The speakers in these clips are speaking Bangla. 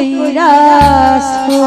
কইরাছো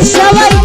সবাই